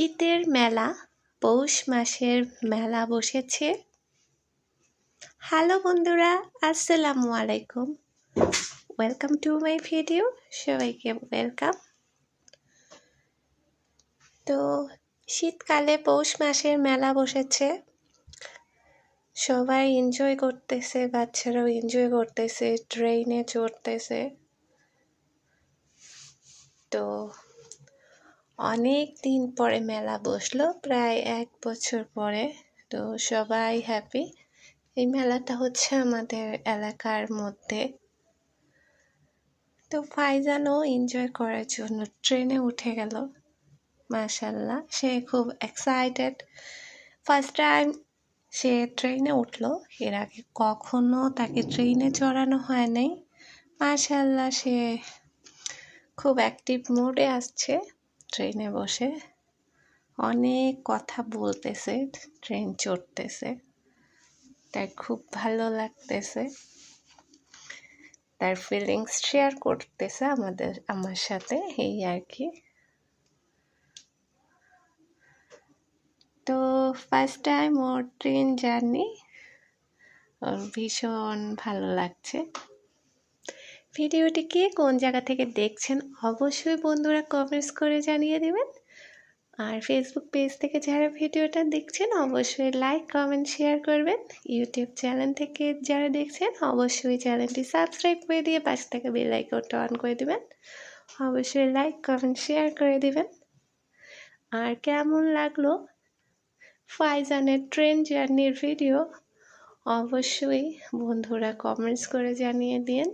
শীতের মেলা, পৌষ মাসের মেলা বসেছে। হ্যালো বন্ধুরা, আসসালামু আলাইকুম। ওয়েলকাম টু মাই ভিডিও সবাইকে ওয়েলকাম তো শীতকালে পৌষ মাসের মেলা বসেছে। সবাই এনজয় করতেছে, বাচ্চারাও এনজয় করতেছে ট্রেনে চড়তেছে। তো অনেক দিন পরে মেলা বসল, প্রায় এক বছর পরে। তো সবাই হ্যাপি এই মেলাটা হচ্ছে আমাদের এলাকার মধ্যে। তো ফাইজানও এনজয় করার জন্য ট্রেনে উঠে গেল। মাশাল্লাহ সে খুব এক্সাইটেড ফার্স্ট টাইম সে ট্রেনে উঠল, এর আগে কখনো তাকে ট্রেনে চড়ানো হয় নাই। মাশাল্লাহ সে খুব অ্যাক্টিভ মোডে আসছে। ট্রেনে বসে অনেক কথা বলতেছে, ট্রেন চড়তেছে। তার খুব ভালো লাগতেছে। তার ফিলিংস শেয়ার করতেছে আমাদের, আমার সাথে, এই আর কি। তো ফার্স্ট টাইম ওর ট্রেন জার্নি, ওর ভীষণ ভালো লাগছে। ভিডিওটি কে কোন জায়গা থেকে দেখছেন অবশ্যই বন্ধুরা কমেন্টস করে জানিয়ে দেবেন। আর ফেসবুক পেজ থেকে যারা ভিডিওটা দেখছেন, অবশ্যই লাইক কমেন্ট শেয়ার করবেন। ইউটিউব চ্যানেল থেকে যারা দেখছেন, অবশ্যই চ্যানেলটি সাবস্ক্রাইব করে দিয়ে পাশ থেকে বেল আইকনটা অন করে দেবেন। অবশ্যই লাইক কমেন্ট শেয়ার করে দিবেন। আর কেমন লাগল ফাইজানের ট্রেন জার্নির ভিডিও অবশ্যই বন্ধুরা কমেন্টস করে জানিয়ে দিন।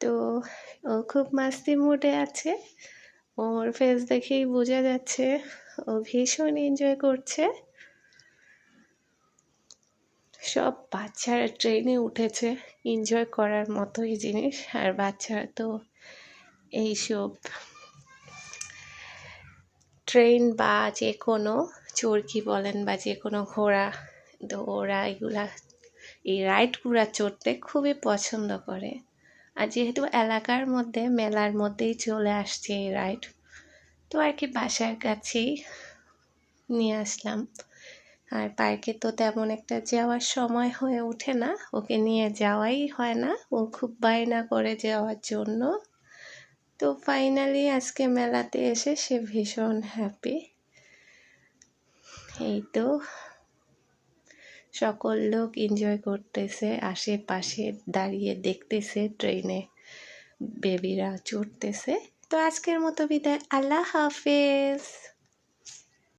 তো ও খুব মাস্তি মুডে আছে। ওর ফেস দেখেই বোঝা যাচ্ছে ও ভীষণ এনজয় করছে। সব বাচ্চারা ট্রেনে উঠেছে এনজয় করার মতোই জিনিস, আর বাচ্চারা তো এইসব ট্রেন বা যে কোনো চরকি বলেন বা যে কোনো ঘোড়া তো ওরা এগুলা, এই রাইডগুলা চড়তে খুবই পছন্দ করে। আর যেহেতু এলাকার মধ্যে, মেলার মধ্যেই চলে আসছে এই রাইড তো আর কি বাসার কাছেই নিয়ে আসলাম। আর পার্কে তো তেমন একটা যাওয়ার সময় হয়ে ওঠে না, ওকে নিয়ে যাওয়াই হয় না, ও খুব বায়না করে যাওয়ার জন্য। তো ফাইনালি আজকে মেলাতে এসে সে ভীষণ হ্যাপি এই তো সকল লোক এনজয় করতেছে, আশেপাশে দাঁড়িয়ে দেখতেছে ট্রেনে বেবিরা চড়তেছে তো আজকের মতো বিদায়। আল্লাহ হাফেজ।